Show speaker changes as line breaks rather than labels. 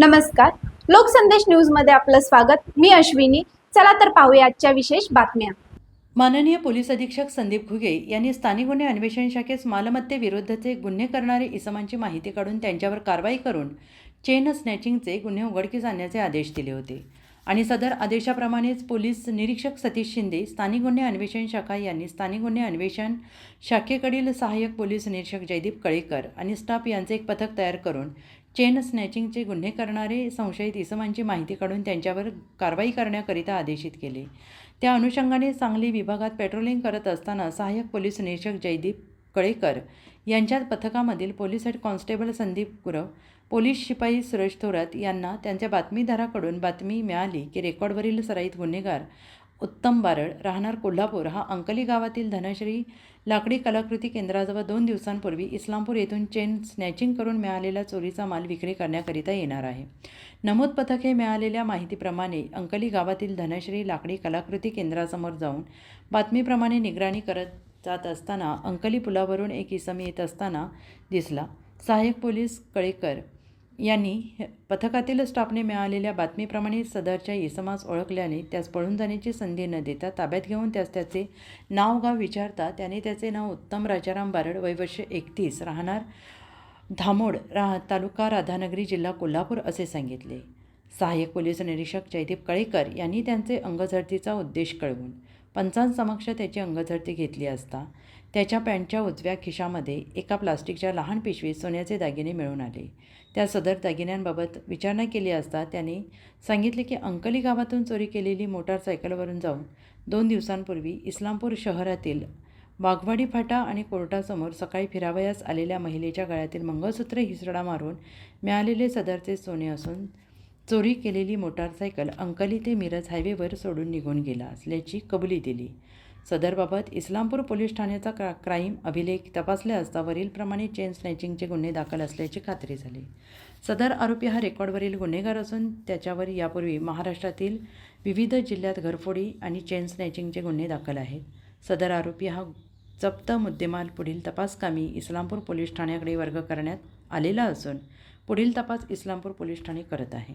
नमस्कार. लोकसंदेश न्यूजमध्ये आपलं स्वागत. मी अश्विनी. चला तर पाहूया आजच्या विशेष बातम्या.
माननीय पोलीस अधीक्षक संदीप घुगे यांनी स्थानिक गुन्हे अन्वेषण शाखेस मालमत्तेविरुद्धचे गुन्हे करणारे इसमांची माहिती काढून त्यांच्यावर कारवाई करून चेन स्नॅचिंगचे गुन्हे उघडकीस आणण्याचे आदेश दिले होते. आणि सदर आदेशाप्रमाणेच पोलीस निरीक्षक सतीश शिंदे स्थानिक गुन्हे अन्वेषण शाखा यांनी स्थानिक गुन्हे अन्वेषण शाखेकडील सहाय्यक पोलीस निरीक्षक जयदीप कळेकर आणि स्टाफ यांचे एक पथक तयार करून चेन स्नॅचिंगचे गुन्हे करणारे संशयित इसमांची माहिती काढून त्यांच्यावर कारवाई करण्याकरिता आदेशित केले. त्या अनुषंगाने सांगली विभागात पेट्रोलिंग करत असताना सहाय्यक पोलीस निरीक्षक जयदीप कळेकर यांच्या पथकामधील police head constable Sandeep Gurav police शिपाई सुरेश थोरात यांना त्यांच्या बातमीदाराकडून बातमी मिळाली की रेकॉर्डवरील सराईत गुन्हेगार उत्तम बारड राहणार कोल्हापूर हा अंकली गावातील धनश्री लाकडी कलाकृती केंद्राजवळ दोन दिवसांपूर्वी इस्लामपूर येथून चेन स्नॅचिंग करून मिळालेला चोरीचा माल विक्री करण्याकरिता येणार आहे. नमूद पथक हे मिळालेल्या माहितीप्रमाणे अंकली गावातील धनश्री लाकडी कलाकृती केंद्रासमोर जाऊन बातमीप्रमाणे निगराणी करत जात असताना अंकली पुलावरून एक इसम येत असताना दिसला. सहाय्यक पोलीस कळेकर यांनी पथकातील स्टाफने मिळालेल्या बातमीप्रमाणे सदरच्या इसमास ओळखल्याने त्यास पळून जाण्याची संधी न देता ताब्यात घेऊन त्यास त्याचे नाव गाव विचारता त्याने त्याचे नाव उत्तम राजाराम बारड वयवर्ष एकतीस राहणार धामोड रा तालुका राधानगरी जिल्हा कोल्हापूर असे सांगितले. सहाय्यक पोलीस निरीक्षक जयदीप कळेकर यांनी त्यांचे अंगझडतीचा उद्देश कळवून पंचांसमक्ष त्याची अंगझडती घेतली असता त्याच्या पॅन्टच्या उजव्या खिशामध्ये एका प्लास्टिकच्या लहान पिशवीत सोन्याचे दागिने मिळून आले. त्या सदर दागिन्यांबाबत विचारणा केली असता त्याने सांगितले की अंकली गावातून चोरी केलेली मोटारसायकलवरून जाऊन दोन दिवसांपूर्वी इस्लामपूर शहरातील वाघवाडी फाटा आणि कोर्टासमोर सकाळी फिरावयास आलेल्या महिलेच्या गळ्यातील मंगळसूत्र हिसडा मारून मिळालेले सदरचे सोने असून चोरी केलेली मोटारसायकल अंकली ते मिरज हायवेवर सोडून निघून गेला असल्याची कबुली दिली. सदरबाबत इस्लामपूर पोलीस ठाण्याचा क्रा क्राईम अभिलेख तपासले असता वरीलप्रमाणे चेन स्नॅचिंगचे गुन्हे दाखल असल्याची खात्री झाली. सदर आरोपी हा रेकॉर्डवरील गुन्हेगार असून त्याच्यावर यापूर्वी महाराष्ट्रातील विविध जिल्ह्यात घरफोडी आणि चेन स्नॅचिंगचे गुन्हे दाखल आहेत. सदर आरोपी हा जप्त मुद्देमाल पुढील तपासकामी इस्लामपूर पोलीस ठाण्याकडे वर्ग करण्यात आलेला असून पुढील तपास इस्लामपूर पोलीस ठाणे करत आहे.